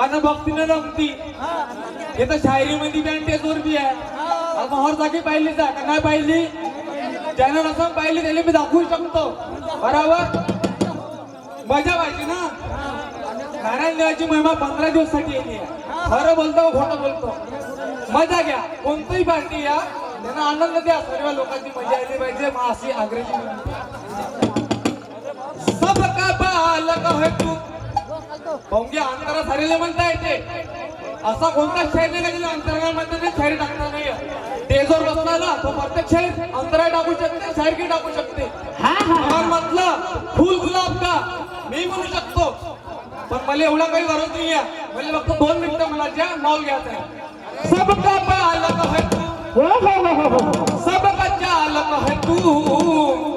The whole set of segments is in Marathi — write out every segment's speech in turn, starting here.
आणि भक्तीनं रमती. हे. तर शायरी मध्ये बँड टेजवर बी आहे. आता हर जागी पाहिली जा. का नाही पाहिली? ज्यानं नसून पाहिली त्याला मी दाखवू शकतो. बरोबर? मजा पाहिजे ना? नारायण देवाची महिमा पंधरा दिवससाठी येते. खरं बोलतो खोटं बोलतो? मजा घ्या. कोणतीही पार्टी या. त्यांना आनंद द्या. सर्व लोकांची मजा आली पाहिजे. मग अशी आग्रही विनंती. सब का बालक है तू. भोंगी अंतरा सारेले म्हणता येते. असा कोणता शेर नाही का ज्याला अंतरामध्ये नाही शायरी टाकता नाही टेजवर बसला ना तो प्रत्येक शेर अंतरा टाकू शकते शायरी टाकू शकते. हा हा म्हटलं फुल गुलाब का? मी म्हणू शकतो. पण मला एवढा काही गरज नाही आहे मला फक्त दोन मिनिटं मला ज्या मॉल घ्यायचा आहे सबका बालक है तू. हो हो हो सबका चालक है तू.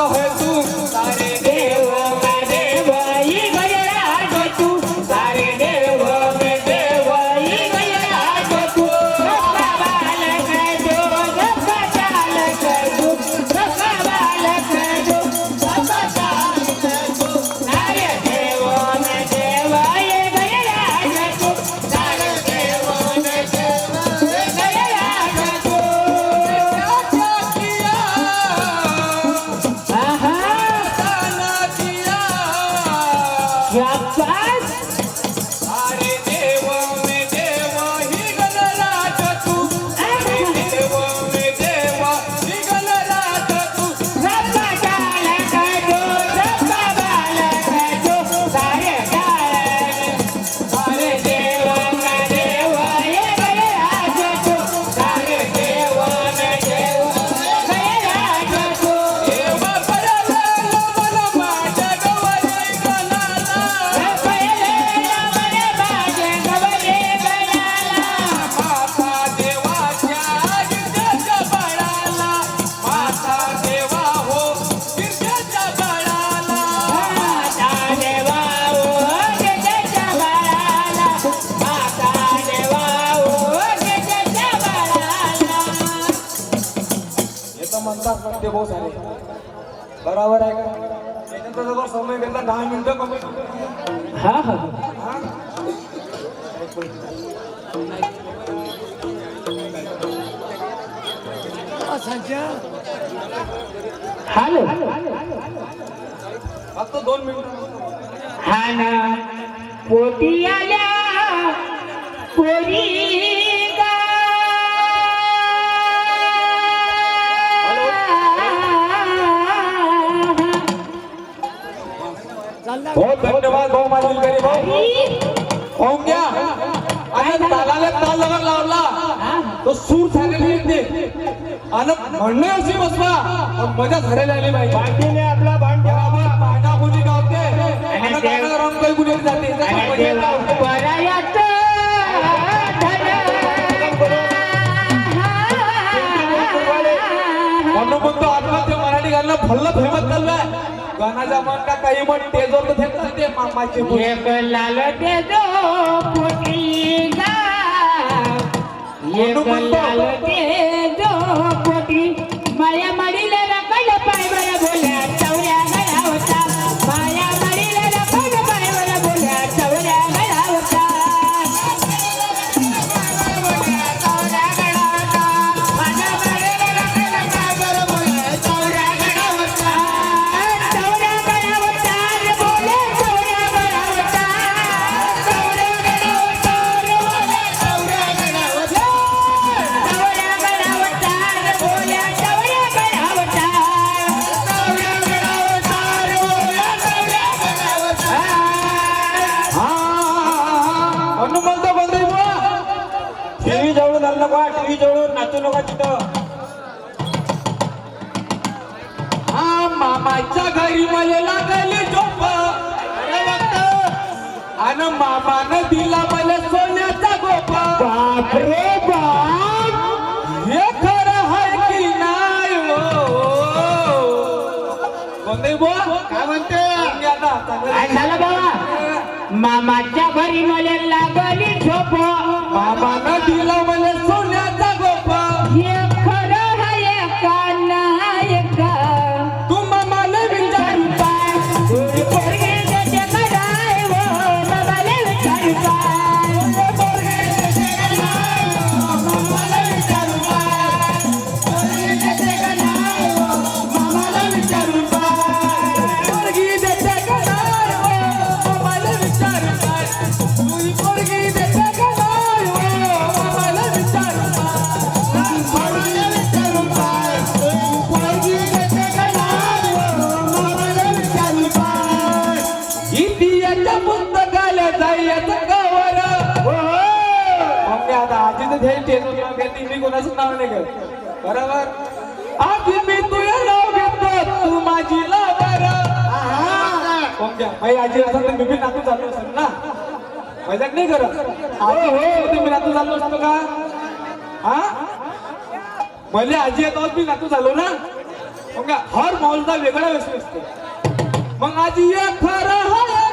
चालक है तू सारे हे तर म्हणतात पण ते भाऊ झाले. बरोबर आहे. का त्याच्यानंतर जवळ समय घेतला दहा मिनिटं कमी. हा हा. हा? हॅलो फक्त दोन मिनिटं. हा ना. पोटी आल्या पोरी बहुत धन्यवाद भाऊ माझी गरीब भाऊ. घ्या आणि तालाला ताल जर लावला. तो सूर झालेला येते आणि म्हणणे अशी बसवा. मजा झालेली आली पाहिजे पाटीने आपला भांड गावात भांडा कोणी गावते. आणि गाणं रंग कुणी जाते. धन. म्हणून म्हणतो आत्महत्या मराठी गाणं फल्ल फेमस चाललंय गाण्याचा मन का काही म्हण तेजवर तर चालते मामाचे. एक लाल ते दो पोटी गा. एक लाल ते नका तिथं. हा मामाच्या घरी मला लागली झोप. आणि मामानं दिला मला सोन्याचा गोपा. बाप. हे खरं आहे की नाही हो? कोणते बुवा काय म्हणते. काय झालं बाबा? मामाच्या घरी मला लागली झोप. बाबानं दिला मला आता आजीचं ध्येय तेच मी कोणाचं नाव नाही घेत. बरोबर? आधी मी तुझं नाव घेतो तू माझी लावर माझी आजी असं तर मी बी नातू झालो असेल ना? मजाक नाही करत? आजी होती, मी नातू चालू असतो का? हा? मले आजी येतो मी नातू झालो ना? मग हर मॉलचा वेगळा विषय असतो. मग आजी हे खरं आहे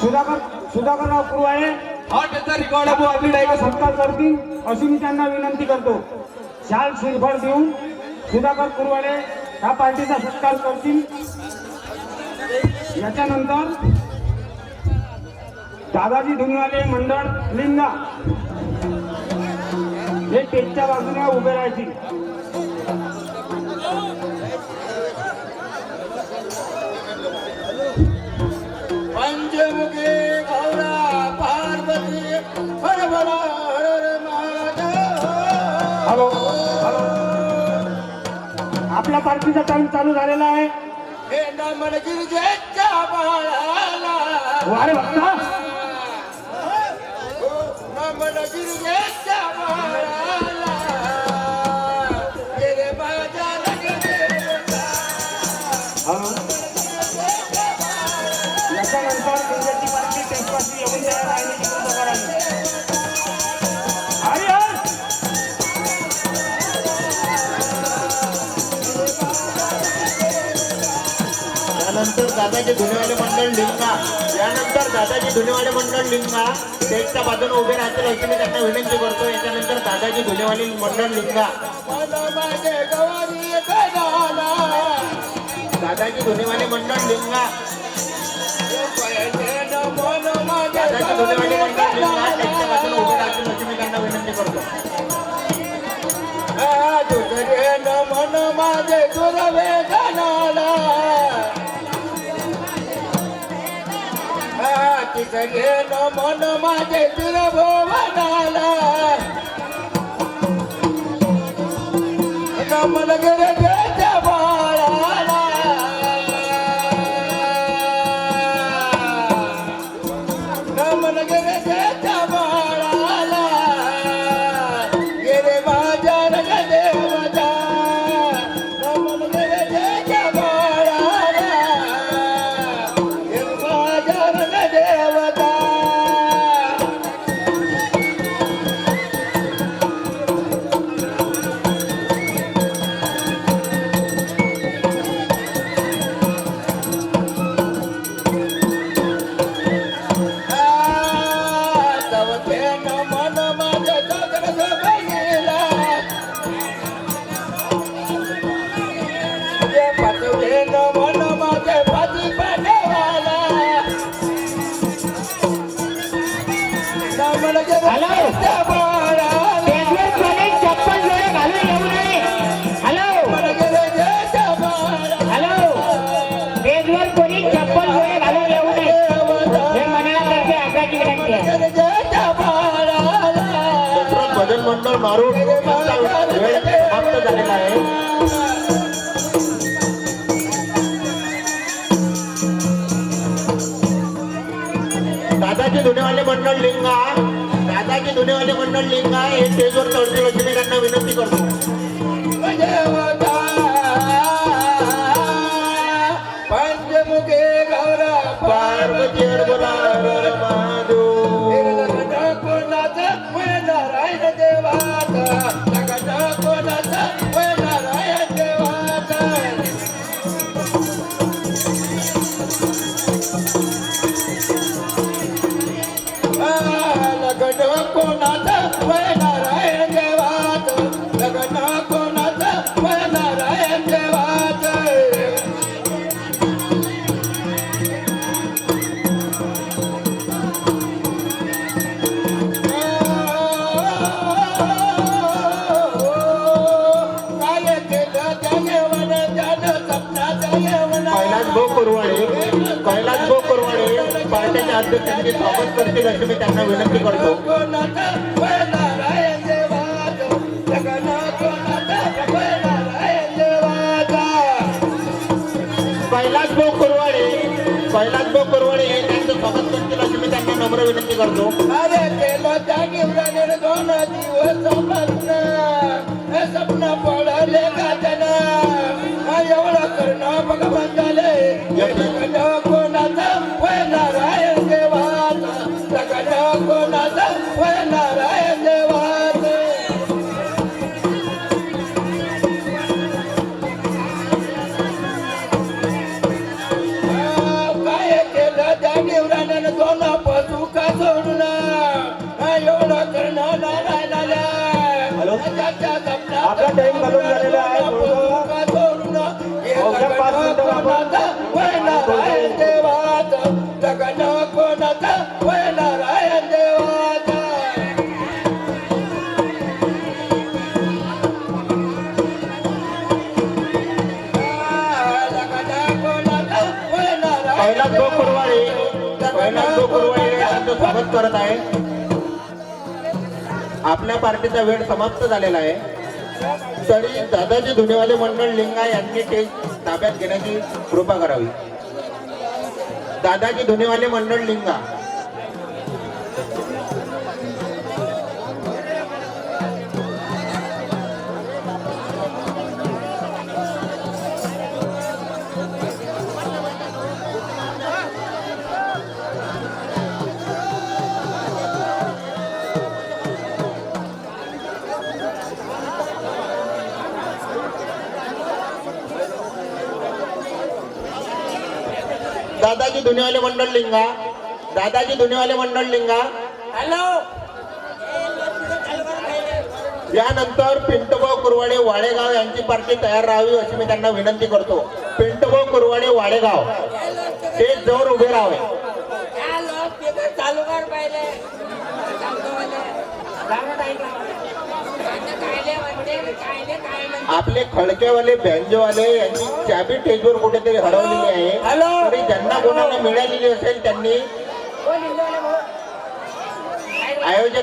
सुधाकर सुधाकरराव कुरवाळे रेकॉर्ड आहे बुवा, आपली आपला डायरेक्ट सत्कार करतील अशी मी त्यांना विनंती करतो. शाल श्रीफळ देऊन सुधाकर कुरवाळे ह्या पार्टीचा सत्कार करतील. याच्यानंतर दादाजी धुनीवाले मंडळ लिंगा हे टेकच्या बाजूने उभे राहतील. आपला पार्टीचा टाइम चालू झालेला आहे वारे भक्ता दादाजी धुनेवाले मंडळ लिंगा यानंतर दादाजी धुनेवाले मंडळ लिंगा स्टेजच्या बाजूने उभे राहतील अशी मी त्यांना विनंती करतो. याच्यानंतर दादाजी धुनेवाले मंडळ लिंगा दादाजी धुनेवाले मंडळ लिंगा दादाजी धुनेवाले मंडळ लिंगा स्टेजच्या बाजूने उभे राहतील अशी मी त्यांना विनंती करतो. मन माझे दुर्वे तिकडे न मन माझे मंडळ मारून यांचा समाप्त झालेला आहे. दादाचे धुणेवाले मंडळ लिंगा. दादाजी धुणेवाले मंडळ लिंगा हे स्टेजवर चढतील अशी मी त्यांना विनंती करतो पार्टीच्या अध्यक्षांचे स्वागत करतील अशी मी त्यांना विनंती करतो. कोणाचं वय कुरवाडे कुरवाडे हे त्यांचं स्वागत करतील मी त्यांना नम्र विनंती करतो. अरे त्या दोन दिवस स्वप्न पडले का एवढं करणं भगवान घालून झालेला आहे. अवघ्या पाच मिनिटं कुरवाडे कुरवाडे हे त्यांचं स्वागत करत आहे. आपल्या पार्टीचा वेळ समाप्त झालेला आहे. तरी दादाजी धुनेवाले मंडळ लिंगा यांनी ते ताब्यात घेण्याची कृपा करावी. दादाजी धुनेवाले मंडळ लिंगा. दादाजी धुणेवाले मंडळ लिंगा. दादाजी धुणेवाले मंडळ लिंगा. हॅलो. यानंतर पिंटभाऊ कुरवाडे वाडेगाव यांची पार्टी तयार राहावी अशी मी त्यांना विनंती करतो. पिंटभाऊ कुरवाडे वाडेगाव. ते जवळ उभे राहावे. चालू कर पहिले. आपले खडकेवाले बँजोवाले यांची चाबी टेजवर कुठेतरी हरवलेली आहे हॅलो? तरी ज्यांना कोणाला मिळालेली असेल त्यांनी आयोजक